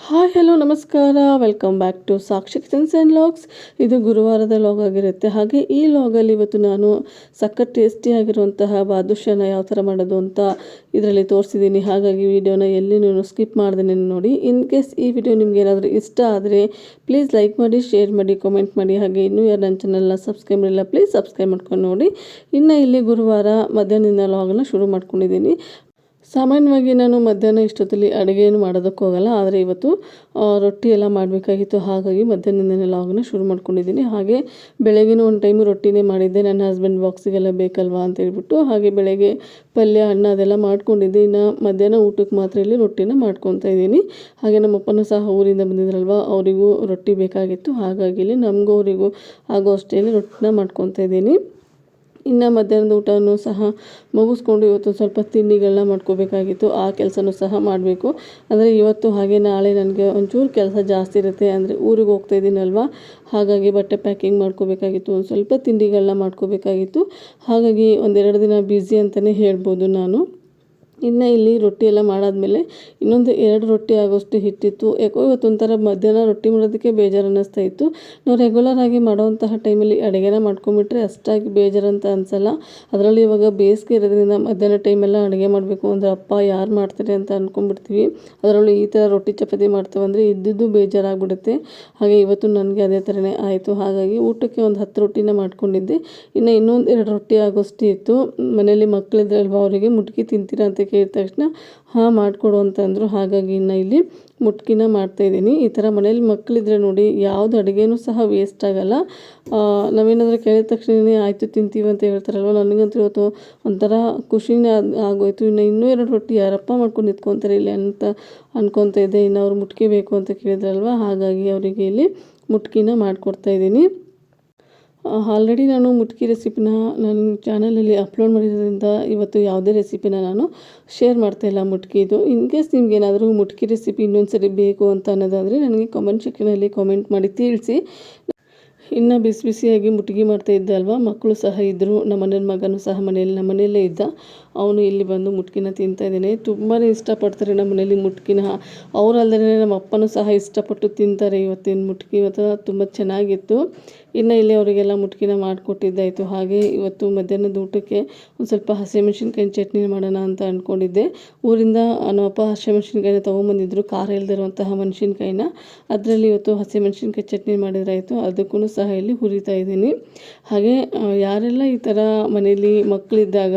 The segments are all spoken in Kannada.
ಹಾಯ್ ಹಲೋ ನಮಸ್ಕಾರ. Welcome back to Sakshi kitchens and logs ಇದು ಗುರುವಾರದ ಲಾಗ್ ಆಗಿರುತ್ತೆ. ಹಾಗೆ ಈ ಲಾಗಲ್ಲಿ ಇವತ್ತು ನಾನು ಸಖತ್ ಟೇಸ್ಟಿಯಾಗಿರುವಂತಹ ಬಾದುಷಾನ ಯಾವ ಥರ ಮಾಡೋದು ಅಂತ ಇದರಲ್ಲಿ ತೋರಿಸಿದ್ದೀನಿ. ಹಾಗಾಗಿ ವಿಡಿಯೋನ ಎಲ್ಲಿ ಸ್ಕಿಪ್ ಮಾಡ್ದೇನೆ ನೋಡಿ. ಇನ್ ಕೇಸ್ ಈ ವಿಡಿಯೋ ನಿಮ್ಗೆ ಏನಾದರೂ ಇಷ್ಟ ಆದರೆ ಪ್ಲೀಸ್ ಲೈಕ್ ಮಾಡಿ ಶೇರ್ ಮಾಡಿ ಕಾಮೆಂಟ್ ಮಾಡಿ. ಹಾಗೆ ಇನ್ನೂ ಯಾರು ನನ್ನ ಚಾನಲ್ನ ಸಬ್ಸ್ಕ್ರೈಬ್ ಮಾಡಿಲ್ಲ ಪ್ಲೀಸ್ ಸಬ್ಸ್ಕ್ರೈಬ್ ಮಾಡ್ಕೊಂಡು ನೋಡಿ. ಇನ್ನು ಇಲ್ಲಿ ಗುರುವಾರ ಮಧ್ಯಾಹ್ನದಿಂದ ಲಾಗನ್ನ ಶುರು ಮಾಡ್ಕೊಂಡಿದ್ದೀನಿ. ಸಾಮಾನ್ಯವಾಗಿ ನಾನು ಮಧ್ಯಾಹ್ನ ಇಷ್ಟೊತ್ತಲ್ಲಿ ಅಡುಗೆಯನ್ನು ಮಾಡೋದಕ್ಕೆ ಹೋಗಲ್ಲ ಆದರೆ ಇವತ್ತು ರೊಟ್ಟಿ ಎಲ್ಲ ಮಾಡಬೇಕಾಗಿತ್ತು. ಹಾಗಾಗಿ ಮಧ್ಯಾಹ್ನದಿಂದನೇ ಲಾಗ್ನ ಶುರು ಮಾಡ್ಕೊಂಡಿದ್ದೀನಿ. ಹಾಗೆ ಬೆಳಗ್ಗೆನೂ ಒಂದು ಟೈಮು ರೊಟ್ಟಿನೇ ಮಾಡಿದ್ದೆ. ನನ್ನ ಹಸ್ಬೆಂಡ್ ಬಾಕ್ಸಿಗೆಲ್ಲ ಬೇಕಲ್ವಾ ಅಂತ ಹೇಳ್ಬಿಟ್ಟು, ಹಾಗೆ ಬೆಳಗ್ಗೆ ಪಲ್ಯ, ಅನ್ನ ಅದೆಲ್ಲ ಮಾಡ್ಕೊಂಡಿದ್ದೆ. ಇನ್ನು ಮಧ್ಯಾಹ್ನ ಊಟಕ್ಕೆ ಮಾತ್ರ ಇಲ್ಲಿ ರೊಟ್ಟಿನ ಮಾಡ್ಕೊತಾ ಇದ್ದೀನಿ. ಹಾಗೆ ನಮ್ಮಪ್ಪನೂ ಸಹ ಊರಿಂದ ಬಂದಿದ್ರಲ್ವ ಅವರಿಗೂ ರೊಟ್ಟಿ ಬೇಕಾಗಿತ್ತು. ಹಾಗಾಗಿ ಇಲ್ಲಿ ನಮಗೂ ಅವರಿಗೂ ಆಗೋ ಅಷ್ಟೇ ರೊಟ್ಟಿನ ಮಾಡ್ಕೊತಾ ಇದ್ದೀನಿ. ಇನ್ನು ಮಧ್ಯಾಹ್ನದ ಊಟವೂ ಸಹ ಮುಗಿಸ್ಕೊಂಡು ಇವತ್ತು ಸ್ವಲ್ಪ ತಿಂಡಿಗಳನ್ನ ಮಾಡ್ಕೋಬೇಕಾಗಿತ್ತು. ಆ ಕೆಲಸನೂ ಸಹ ಮಾಡಬೇಕು. ಅಂದರೆ ಇವತ್ತು ಹಾಗೆ ನಾಳೆ ನನಗೆ ಒಂಚೂರು ಕೆಲಸ ಜಾಸ್ತಿ ಇರುತ್ತೆ. ಅಂದರೆ ಊರಿಗೆ ಹೋಗ್ತಾ ಇದ್ದೀನಲ್ವ? ಹಾಗಾಗಿ ಬಟ್ಟೆ ಪ್ಯಾಕಿಂಗ್ ಮಾಡ್ಕೋಬೇಕಾಗಿತ್ತು. ಒಂದು ಸ್ವಲ್ಪ ತಿಂಡಿಗಳನ್ನ ಮಾಡ್ಕೋಬೇಕಾಗಿತ್ತು. ಹಾಗಾಗಿ ಒಂದೆರಡು ದಿನ ಬ್ಯುಸಿ ಅಂತಲೇ ಹೇಳ್ಬೋದು ನಾನು. ಇನ್ನು ಇಲ್ಲಿ ರೊಟ್ಟಿ ಎಲ್ಲ ಮಾಡಾದ್ಮೇಲೆ ಇನ್ನೊಂದು ಎರಡು ರೊಟ್ಟಿ ಆಗೋಷ್ಟು ಹಿಟ್ಟಿತ್ತು. ಯಾಕೋ ಇವತ್ತು ಒಂಥರ ಮಧ್ಯಾಹ್ನ ರೊಟ್ಟಿ ಮಾಡೋದಕ್ಕೆ ಬೇಜಾರು ಅನ್ನಿಸ್ತಾ ಇತ್ತು. ನಾವು ರೆಗ್ಯುಲರ್ ಆಗಿ ಮಾಡೋವಂತಹ ಟೈಮಲ್ಲಿ ಅಡುಗೆನ ಮಾಡ್ಕೊಂಬಿಟ್ರೆ ಅಷ್ಟಾಗಿ ಬೇಜಾರಂತ ಅನಿಸಲ್ಲ. ಅದರಲ್ಲಿ ಇವಾಗ ಬೇಸಿಗೆ ಇರೋದ್ರಿಂದ ಮಧ್ಯಾಹ್ನ ಟೈಮೆಲ್ಲ ಅಡುಗೆ ಮಾಡಬೇಕು ಅಂದರೆ ಅಪ್ಪ ಯಾರು ಮಾಡ್ತಾರೆ ಅಂತ ಅಂದ್ಕೊಂಡ್ಬಿಡ್ತೀವಿ ಅದರಲ್ಲೂ ಈ ಥರ ರೊಟ್ಟಿ ಚಪಾತಿ ಮಾಡ್ತೇವೆ ಅಂದರೆ ಇದ್ದಿದ್ದು ಬೇಜಾರಾಗ್ಬಿಡುತ್ತೆ. ಹಾಗೆ ಇವತ್ತು ನನಗೆ ಅದೇ ಥರನೇ ಆಯಿತು. ಹಾಗಾಗಿ ಊಟಕ್ಕೆ ಒಂದು ಹತ್ತು ರೊಟ್ಟಿನ ಮಾಡ್ಕೊಂಡಿದ್ದೆ. ಇನ್ನು ಇನ್ನೊಂದು ಎರಡು ರೊಟ್ಟಿ ಆಗೋಷ್ಟು ಇತ್ತು ಮನೇಲಿ ಮಕ್ಕಳಿದ್ರಲ್ವ ಅವರಿಗೆ ಮುಟ್ಕಿ ತಿಂತೀರಾ ಅಂತ ಕೇಳಿದ ತಕ್ಷಣ, ಹಾಂ, ಮಾಡಿಕೊಡು ಅಂತಂದರು. ಹಾಗಾಗಿ ಇನ್ನು ಇಲ್ಲಿ ಮುಟ್ಕಿನ ಮಾಡ್ತಾಯಿದ್ದೀನಿ ಈ ಥರ ಮನೇಲಿ ಮಕ್ಕಳಿದ್ರೆ ನೋಡಿ ಯಾವುದು ಅಡುಗೆನೂ ಸಹ ವೇಸ್ಟ್ ಆಗಲ್ಲ. ನಾವೇನಾದರೂ ಕೇಳಿದ ತಕ್ಷಣವೇ ಆಯಿತು, ತಿಂತೀವಿ ಅಂತ ಹೇಳ್ತಾರಲ್ವ? ನನಗಂತೂ ಇವತ್ತು ಒಂಥರ ಖುಷಿನೇ ಆಗ್- ಆಗೋಯ್ತು. ಇನ್ನು ಇನ್ನೂ ಎರಡು ರೊಟ್ಟಿ ಯಾರಪ್ಪ ಮಾಡ್ಕೊಂಡು ನಿಂತ್ಕೊತಾರೆ ಇಲ್ಲಿ ಅಂತ ಅನ್ಕೊತಾ ಇದ್ದೆ. ಇನ್ನು ಅವ್ರು ಮುಟ್ಕಿ ಬೇಕು ಅಂತ ಕೇಳಿದ್ರಲ್ವ? ಹಾಗಾಗಿ ಅವರಿಗೆ ಇಲ್ಲಿ ಮುಟ್ಕಿನ ಮಾಡಿಕೊಡ್ತಾ ಇದ್ದೀನಿ. ಆಲ್ರೆಡಿ ನಾನು ಮುಟ್ಕಿ ರೆಸಿಪಿನ ನನ್ನ ಚಾನಲಲ್ಲಿ ಅಪ್ಲೋಡ್ ಮಾಡಿರೋದ್ರಿಂದ ಇವತ್ತು ಯಾವುದೇ ರೆಸಿಪಿನ ನಾನು ಶೇರ್ ಮಾಡ್ತಾಯಿಲ್ಲ ಮುಟ್ಕಿದು ಇನ್ ಕೇಸ್ ನಿಮ್ಗೆ ಏನಾದರೂ ಮುಟ್ಕಿ ರೆಸಿಪಿ ಇನ್ನೊಂದು ಸರಿ ಬೇಕು ಅಂತ ಅನ್ನೋದಾದರೆ ನನಗೆ ಕಾಮೆಂಟ್ ಸೆಕ್ಷನಲ್ಲಿ ಕಾಮೆಂಟ್ ಮಾಡಿ ತಿಳಿಸಿ. ಇನ್ನು ಬಿಸಿ ಬಿಸಿಯಾಗಿ ಮುಟ್ಗಿ ಮಾಡ್ತಾ ಇದ್ದೆ ಅಲ್ವಾ? ಮಕ್ಕಳು ಸಹ ಇದ್ದರು ನಮ್ಮ ಮನೆಯ ಮಗನು ಸಹ ಮನೆಯಲ್ಲಿ, ನಮ್ಮ ಮನೆಯಲ್ಲೇ ಇದ್ದ. ಅವನು ಇಲ್ಲಿ ಬಂದು ಮುಟ್ಕಿನ ತಿಂತಾ ತುಂಬಾ ಇಷ್ಟಪಡ್ತಾರೆ ನಮ್ಮ ಮನೇಲಿ ಮುಟ್ಕಿನ. ಅವರಲ್ಲದೇ ನಮ್ಮ ಅಪ್ಪನೂ ಸಹ ಇಷ್ಟಪಟ್ಟು ತಿಂತಾರೆ ಇವತ್ತಿನ ಮುಟ್ಕಿ. ಇವತ್ತು ತುಂಬ ಚೆನ್ನಾಗಿತ್ತು. ಇನ್ನು ಇಲ್ಲಿ ಅವರಿಗೆಲ್ಲ ಮುಟ್ಕಿನ ಮಾಡಿಕೊಟ್ಟಿದ್ದಾಯಿತು. ಹಾಗೆ ಇವತ್ತು ಮಧ್ಯಾಹ್ನದ ಊಟಕ್ಕೆ ಒಂದು ಸ್ವಲ್ಪ ಹಸಿಮೆಣ್ಸಿನ್ಕಾಯಿ ಚಟ್ನಿ ಮಾಡೋಣ ಅಂತ ಅಂದ್ಕೊಂಡಿದ್ದೆ ಊರಿಂದ ನಮ್ಮಪ್ಪ ಹಸಿಮೆಣ್ಸಿನ್ಕಾಯಿನ ತೊಗೊಂಬಂದಿದ್ರು. ಖಾರ ಇಲ್ದಿರುವಂತಹ ಮೆಣಸಿನ್ಕಾಯಿನ. ಅದರಲ್ಲಿ ಇವತ್ತು ಹಸಿಮೆಣ್ಸಿನ್ಕಾಯಿ ಚಟ್ನಿ ಮಾಡಿದ್ರಾಯಿತು. ಅದಕ್ಕೂ ಸಹ ಇಲ್ಲಿ ಹುರಿತಾ ಇದ್ದೀನಿ. ಹಾಗೆ ಯಾರೆಲ್ಲ ಈ ಥರ ಮನೇಲಿ ಮಕ್ಕಳಿದ್ದಾಗ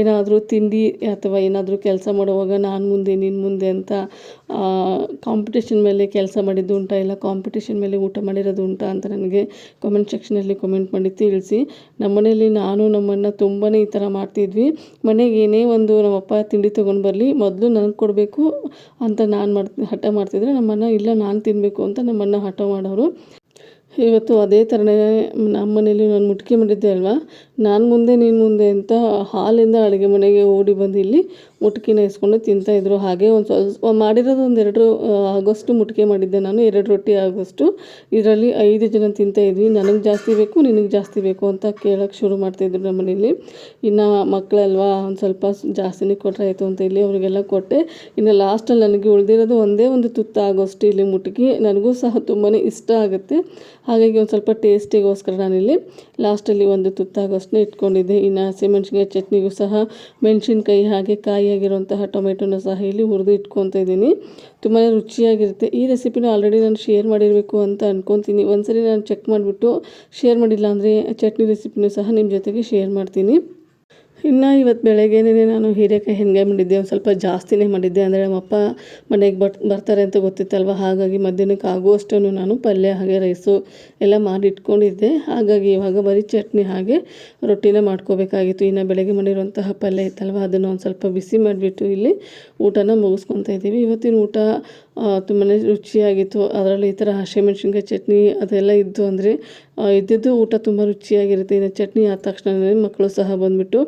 ಏನಾದರೂ ತಿಂಡಿ ಅಥವಾ ಏನಾದರೂ ಕೆಲಸ ಮಾಡುವಾಗ ನಾನು ಮುಂದೆ ನಿನ್ನ ಮುಂದೆ ಅಂತ ಕಾಂಪಿಟೇಷನ್ ಮೇಲೆ ಕೆಲಸ ಮಾಡಿದ್ದು ಉಂಟಾ? ಇಲ್ಲ ಕಾಂಪಿಟೇಷನ್ ಮೇಲೆ ಊಟ ಮಾಡಿರೋದು ಉಂಟಾ ಅಂತ ನನಗೆ ಕಾಮೆಂಟ್ ಸೆಕ್ಷನಲ್ಲಿ ಕಾಮೆಂಟ್ ಮಾಡಿ ತಿಳಿಸಿ. ನಮ್ಮನೇಲಿ ನಾನು ನಮ್ಮಣ್ಣ ತುಂಬಾ ಈ ಥರ ಮಾಡ್ತಿದ್ವಿ. ಮನೆಗೆ ಏನೇ ಒಂದು ನಮ್ಮಪ್ಪ ತಿಂಡಿ ತೊಗೊಂಡು ಬರಲಿ, ಮೊದಲು ನನಗೆ ಕೊಡಬೇಕು ಅಂತ ನಾನು ಮಾಡ್ತಿ ಹಠ ಮಾಡ್ತಿದ್ರೆ ನಮ್ಮಣ್ಣ, ಇಲ್ಲ, ನಾನು ತಿನ್ನಬೇಕು ಅಂತ ನಮ್ಮಣ್ಣ ಹಠ ಮಾಡೋರು. ಇವತ್ತು ಅದೇ ಥರನೇ ನಮ್ಮ ಮನೇಲಿ ನಾನು ಮುಟ್ಕಿ ಮಾಡಿದ್ದೆ ಅಲ್ವಾ? ನಾನು ಮುಂದೆ, ನೀನು ಮುಂದೆ ಅಂತ ಹಾಲಿಂದ ಅಡುಗೆ ಮನೆಗೆ ಓಡಿ ಬಂದು ಇಲ್ಲಿ ಮುಟ್ಕಿನ ಇಸ್ಕೊಂಡು ತಿಂತಾಯಿದ್ರು ಹಾಗೆ ಒಂದು ಸ್ವಲ್ಪ ಮಾಡಿರೋದು ಒಂದು ಎರಡು ಆಗೋಷ್ಟು ಮುಟ್ಕೆ ಮಾಡಿದ್ದೆ ನಾನು. ಎರಡು ರೊಟ್ಟಿ ಆಗೋಷ್ಟು ಇದರಲ್ಲಿ ಐದು ಜನ ತಿಂತಾಯಿದ್ವಿ ನನಗೆ ಜಾಸ್ತಿ ಬೇಕು, ನಿನಗೆ ಜಾಸ್ತಿ ಬೇಕು ಅಂತ ಕೇಳೋಕ್ಕೆ ಶುರು ಮಾಡ್ತಾಯಿದ್ರು ನಮ್ಮ ಮನೇಲಿ ಇನ್ನು ಮಕ್ಕಳಲ್ವಾ ಒಂದು ಸ್ವಲ್ಪ ಜಾಸ್ತಿನೇ ಕೊಟ್ಟರೆ ಆಯಿತು ಅಂತ ಇಲ್ಲಿ ಅವರಿಗೆಲ್ಲ ಕೊಟ್ಟೆ. ಇನ್ನು ಲಾಸ್ಟಲ್ಲಿ ನನಗೆ ಉಳಿದಿರೋದು ಒಂದೇ ಒಂದು ತುತ್ತ ಆಗೋಷ್ಟು ಇಲ್ಲಿ ಮುಟ್ಕಿ. ನನಗೂ ಸಹ ತುಂಬಾ ಇಷ್ಟ ಆಗುತ್ತೆ. ಹಾಗಾಗಿ ಒಂದು ಸ್ವಲ್ಪ ಟೇಸ್ಟಿಗೋಸ್ಕರ ನಾನಿಲ್ಲಿ ಲಾಸ್ಟಲ್ಲಿ ಒಂದು ತುತ್ತಾಗೋಷ್ಟನ್ನ ಇಟ್ಕೊಂಡಿದ್ದೆ. ಇನ್ನು ಹಸಿಮೆಣ್ಸಿನ್ಕಾಯಿ ಚಟ್ನಿಗೂ ಸಹ ಮೆಣಸಿನ್ಕಾಯಿ ಹಾಗೆ ಕಾಯಿಯಾಗಿರುವಂತಹ ಟೊಮೆಟೊನ ಸಹ ಇಲ್ಲಿ ಹುರಿದು ಇಟ್ಕೊತಾ ಇದ್ದೀನಿ. ತುಂಬಾ ರುಚಿಯಾಗಿರುತ್ತೆ. ಈ ರೆಸಿಪಿನ ಆಲ್ರೆಡಿ ನಾನು ಶೇರ್ ಮಾಡಿರಬೇಕು ಅಂತ ಅನ್ಕೊಂತೀನಿ. ಒಂದ್ಸರಿ ನಾನು ಚೆಕ್ ಮಾಡಿಬಿಟ್ಟು ಶೇರ್ ಮಾಡಿಲ್ಲ ಅಂದರೆ ಚಟ್ನಿ ರೆಸಿಪಿನೂ ಸಹ ನಿಮ್ಮ ಜೊತೆಗೆ ಶೇರ್ ಮಾಡ್ತೀನಿ. ಇನ್ನು ಇವತ್ತು ಬೆಳಗ್ಗೆನೇ ನಾನು ಹೀರೆಕಾಯಿ ಹೆಂಗೆ ಮಾಡಿದ್ದೆ, ಒಂದು ಸ್ವಲ್ಪ ಜಾಸ್ತಿನೇ ಮಾಡಿದ್ದೆ. ಅಂದರೆ ನಮ್ಮಪ್ಪ ಮನೆಗೆ ಬಟ್, ಬರ್ತಾರೆ ಅಂತ ಗೊತ್ತಿತ್ತಲ್ವ? ಹಾಗಾಗಿ ಮಧ್ಯಾಹ್ನಕ್ಕೆ ಆಗುವಷ್ಟು ನಾನು ಪಲ್ಯ, ಹಾಗೆ ರೈಸು ಎಲ್ಲ ಮಾಡಿ ಇಟ್ಕೊಂಡಿದ್ದೆ ಹಾಗಾಗಿ ಇವಾಗ ಬರೀ ಚಟ್ನಿ, ಹಾಗೆ ರೊಟ್ಟಿನ ಮಾಡ್ಕೋಬೇಕಾಗಿತ್ತು. ಇನ್ನು ಬೆಳಗ್ಗೆ ಮಾಡಿರುವಂತಹ ಪಲ್ಯ ಇತ್ತಲ್ವ? ಅದನ್ನು ಒಂದು ಸ್ವಲ್ಪ ಬಿಸಿ ಮಾಡಿಬಿಟ್ಟು ಇಲ್ಲಿ ಊಟನ ಮುಗಿಸ್ಕೊತಾ ಇದ್ದೀವಿ. ಇವತ್ತಿನ ಊಟ ತುಂಬಾ ರುಚಿಯಾಗಿತ್ತು. ಅದರಲ್ಲಿ ಈ ಥರ ಹಸಿಮೆಣ್ಸಿನ್ಕಾಯಿ ಚಟ್ನಿ ಅದೆಲ್ಲ ಇದ್ದು ಅಂದರೆ ಇದ್ದಿದ್ದು ಊಟ ತುಂಬ ರುಚಿಯಾಗಿರುತ್ತೆ. ಇನ್ನು ಚಟ್ನಿ ಆದ ತಕ್ಷಣವೇ ಮಕ್ಕಳು ಸಹ ಬಂದುಬಿಟ್ಟು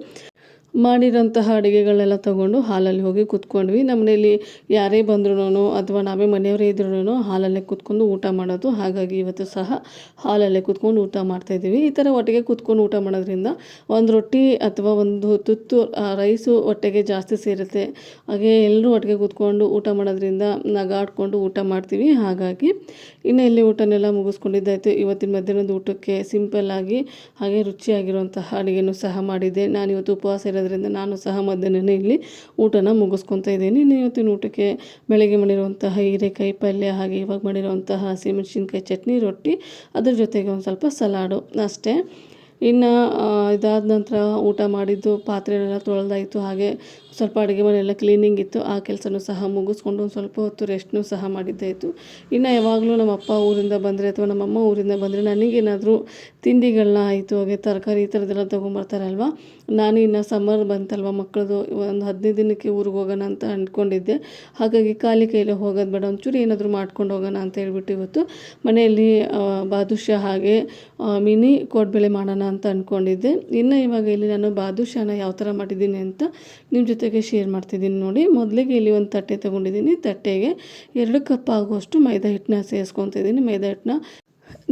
ಮಾಡಿರೋಂತಹ ಅಡುಗೆಗಳೆಲ್ಲ ತೊಗೊಂಡು ಹಾಲಲ್ಲಿ ಹೋಗಿ ಕುತ್ಕೊಂಡ್ವಿ. ನಮ್ಮ ಮನೇಲಿ ಯಾರೇ ಬಂದ್ರೂ ಅಥವಾ ನಾವೇ ಮನೆಯವರೇ ಇದ್ರೂ ಹಾಲಲ್ಲೇ ಕುತ್ಕೊಂಡು ಊಟ ಮಾಡೋದು. ಹಾಗಾಗಿ ಇವತ್ತು ಸಹ ಹಾಲಲ್ಲೇ ಕುತ್ಕೊಂಡು ಊಟ ಮಾಡ್ತಾಯಿದ್ದೀವಿ ಈ ಥರ ಒಟ್ಟಿಗೆ ಕುತ್ಕೊಂಡು ಊಟ ಮಾಡೋದ್ರಿಂದ ಒಂದು ರೊಟ್ಟಿ ಅಥವಾ ಒಂದು ತುತ್ತು ರೈಸು ಹೊಟ್ಟೆಗೆ ಜಾಸ್ತಿ ಸೇರುತ್ತೆ. ಹಾಗೆ ಎಲ್ಲರೂ ಒಟ್ಟಿಗೆ ಕುತ್ಕೊಂಡು ಊಟ ಮಾಡೋದ್ರಿಂದ ನಗಾಡ್ಕೊಂಡು ಊಟ ಮಾಡ್ತೀವಿ. ಹಾಗಾಗಿ ಇನ್ನು ಇಲ್ಲಿ ಊಟನೆಲ್ಲ ಮುಗಿಸ್ಕೊಂಡಿದ್ದಾಯಿತು. ಇವತ್ತಿನ ಮಧ್ಯಾಹ್ನದ ಊಟಕ್ಕೆ ಸಿಂಪಲ್ಲಾಗಿ ಹಾಗೆ ರುಚಿಯಾಗಿರುವಂತಹ ಅಡುಗೆನೂ ಸಹ ಮಾಡಿದ್ದೆ. ನಾನು ಇವತ್ತು ಉಪವಾಸ ಇರೋದ್ರಿಂದ ನಾನು ಸಹ ಮಧ್ಯಾಹ್ನ ಇಲ್ಲಿ ಊಟನ ಮುಗಿಸ್ಕೊತ ಇದ್ದೀನಿ. ಇವತ್ತಿನ ಊಟಕ್ಕೆ ಬೆಳಗ್ಗೆ ಮಾಡಿರುವಂತಹ ಹೀರೆಕಾಯಿ ಪಲ್ಯ ಹಾಗೆ ಇವಾಗ ಮಾಡಿರುವಂತಹ ಹಸಿಮೆಣಸಿನ್ಕಾಯಿ ಚಟ್ನಿ, ರೊಟ್ಟಿ, ಅದ್ರ ಜೊತೆಗೆ ಒಂದು ಸ್ವಲ್ಪ ಸಲಾಡು ಅಷ್ಟೇ. ಇನ್ನು ಇದಾದ ನಂತರ ಊಟ ಮಾಡಿದ್ದು ಪಾತ್ರೆಗಳೆಲ್ಲ ತೊಳೆದಾಯಿತು. ಹಾಗೆ ಸ್ವಲ್ಪ ಅಡುಗೆ ಮನೆಯೆಲ್ಲ ಕ್ಲೀನಿಂಗ್ ಇತ್ತು, ಆ ಕೆಲಸನೂ ಸಹ ಮುಗಿಸ್ಕೊಂಡು ಒಂದು ಸ್ವಲ್ಪ ಹೊತ್ತು ರೆಸ್ಟ್ನೂ ಸಹ ಮಾಡಿದ್ದಾಯಿತು ಇನ್ನು ಯಾವಾಗಲೂ ನಮ್ಮ ಅಪ್ಪ ಊರಿಂದ ಬಂದರೆ ಅಥವಾ ನಮ್ಮಮ್ಮ ಊರಿಂದ ಬಂದರೆ ನನಗೇನಾದರೂ ತಿಂಡಿಗಳನ್ನ ಆಯಿತು, ಹಾಗೆ ತರಕಾರಿ ಈ ಥರದ್ದೆಲ್ಲ ತೊಗೊಂಬರ್ತಾರಲ್ವ ನಾನು ಇನ್ನು ಸಮ್ಮರ್ ಬಂತಲ್ವ ಮಕ್ಕಳದು, ಒಂದು ಹದಿನೈದು ದಿನಕ್ಕೆ ಊರಿಗೆ ಹೋಗೋಣ ಅಂತ ಅಂದ್ಕೊಂಡಿದ್ದೆ ಹಾಗಾಗಿ ಖಾಲಿ ಕೈಯಲ್ಲಿ ಹೋಗೋದು ಬೇಡ, ಒಂಚೂರು ಏನಾದರೂ ಮಾಡ್ಕೊಂಡು ಹೋಗೋಣ ಅಂತ ಹೇಳ್ಬಿಟ್ಟು ಇವತ್ತು ಮನೆಯಲ್ಲಿ ಬಾದುಷ್ಯ ಬಾದುಷಾ ಹಾಗೆ ಮಿನಿ ಕೋಡ್ಬೆಳೆ ಮಾಡೋಣ ಅಂತ ಅಂದ್ಕೊಂಡಿದ್ದೆ ಇನ್ನು ಇವಾಗ ಇಲ್ಲಿ ನಾನು ಬಾದುಷ್ಯನ ಯಾವ ಥರ ಮಾಡಿದ್ದೀನಿ ಅಂತ ನಿಮ್ಮ ಜೊತೆಗೆ ಶೇರ್ ಮಾಡ್ತಿದ್ದೀನಿ ನೋಡಿ. ಮೊದಲಿಗೆ ಇಲ್ಲಿ ಒಂದು ತಟ್ಟೆ ತೊಗೊಂಡಿದ್ದೀನಿ. ತಟ್ಟೆಗೆ ಎರಡು ಕಪ್ ಆಗುವಷ್ಟು ಮೈದಾ ಹಿಟ್ಟನ್ನ ಸೇರಿಸ್ಕೊತಿದ್ದೀನಿ. ಮೈದಾ ಹಿಟ್ಟನ್ನ